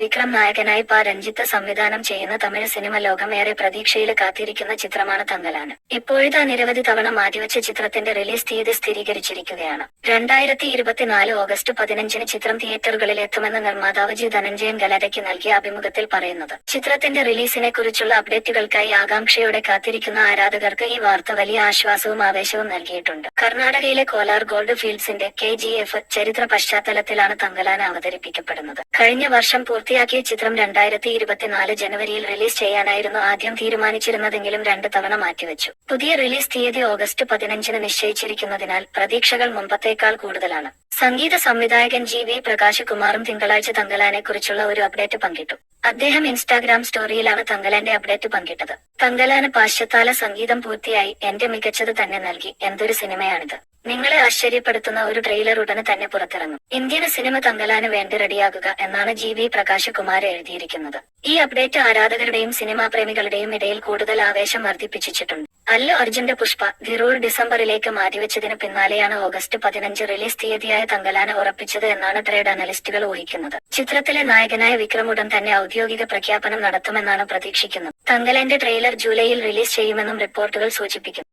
വിക്രം നായകനായി പ രഞ്ജിത്ത് സംവിധാനം ചെയ്യുന്ന തമിഴ് സിനിമ ലോകം ഏറെ പ്രതീക്ഷയിൽ കാത്തിരിക്കുന്ന ചിത്രമാണ് തങ്കലാണ്. ഇപ്പോഴത്തെ നിരവധി തവണ മാറ്റിവെച്ച ചിത്രത്തിന്റെ റിലീസ് തീയതി സ്ഥിരീകരിച്ചിരിക്കുകയാണ്. രണ്ടായിരത്തി ഇരുപത്തിനാല് ഓഗസ്റ്റ് പതിനഞ്ചിന് ചിത്രം തിയേറ്ററുകളിൽ എത്തുമെന്ന് നിർമ്മാതാവ് ജി ധനഞ്ജയൻ ഗലരയ്ക്ക് നൽകിയ അഭിമുഖത്തിൽ പറയുന്നത്. ചിത്രത്തിന്റെ റിലീസിനെ കുറിച്ചുള്ള അപ്ഡേറ്റുകൾക്കായി ആകാംക്ഷയോടെ കാത്തിരിക്കുന്ന ആരാധകർക്ക് ഈ വാർത്ത വലിയ ആശ്വാസവും ആവേശവും നൽകിയിട്ടുണ്ട്. കർണാടകയിലെ കോലാർ ഗോൾഡ് ഫീൽഡ്സിന്റെ കെ ചരിത്ര പശ്ചാത്തലത്തിലാണ് തങ്കലാൻ അവതരിപ്പിക്കപ്പെടുന്നത്. കഴിഞ്ഞ വർഷം പൂർത്തിയാക്കിയ ചിത്രം രണ്ടായിരത്തി ഇരുപത്തിനാല് ജനുവരിയിൽ റിലീസ് ചെയ്യാനായിരുന്നു ആദ്യം തീരുമാനിച്ചിരുന്നതെങ്കിലും രണ്ട് തവണ മാറ്റിവെച്ചു. പുതിയ റിലീസ് തീയതി ഓഗസ്റ്റ് പതിനഞ്ചിന് നിശ്ചയിച്ചിരിക്കുന്നതിനാൽ പ്രതീക്ഷകൾ മുമ്പത്തേക്കാൾ കൂടുതലാണ്. സംഗീത സംവിധായകൻ ജി വി പ്രകാശ് കുമാറും തിങ്കളാഴ്ച തങ്കലാനെ കുറിച്ചുള്ള ഒരു അപ്ഡേറ്റ് പങ്കിട്ടു. അദ്ദേഹം ഇൻസ്റ്റാഗ്രാം സ്റ്റോറിയിലാണ് തങ്കലാന്റെ അപ്ഡേറ്റ് പങ്കിട്ടത്. തങ്കലാന് പാശ്ചാത്താല സംഗീതം പൂർത്തിയായി എന്റെ മികച്ചത് തന്നെ നൽകി. എന്തൊരു സിനിമയാണിത്. നിങ്ങളെ ആശ്ചര്യപ്പെടുത്തുന്ന ഒരു ട്രെയിലർ ഉടനെ തന്നെ പുറത്തിറങ്ങും. ഇന്ത്യൻ സിനിമ തങ്കലാന് വേണ്ടി റെഡിയാകുക എന്നാണ് ജി വി പ്രകാശ് കുമാർ എഴുതിയിരിക്കുന്നത്. ഈ അപ്ഡേറ്റ് ആരാധകരുടെയും സിനിമാ പ്രേമികളുടെയും ഇടയിൽ കൂടുതൽ ആവേശം വർദ്ധിപ്പിച്ചിട്ടുണ്ട്. അല്ലു അർജുന്റെ പുഷ്പ ധിറൂർ ഡിസംബറിലേക്ക് മാറ്റിവെച്ചതിന് പിന്നാലെയാണ് ഓഗസ്റ്റ് പതിനഞ്ച് റിലീസ് തീയതിയായ തങ്കലാന ഉറപ്പിച്ചത് എന്നാണ് ട്രേഡ് അനലിസ്റ്റുകൾ ഊഹിക്കുന്നത്. ചിത്രത്തിലെ നായകനായ വിക്രം ഉടൻ തന്നെ ഔദ്യോഗിക പ്രഖ്യാപനം നടത്തുമെന്നാണ് പ്രതീക്ഷിക്കുന്നത്. തങ്കലാന്റെ ട്രെയിലർ ജൂലൈയിൽ റിലീസ് ചെയ്യുമെന്നും റിപ്പോർട്ടുകൾ സൂചിപ്പിക്കുന്നു.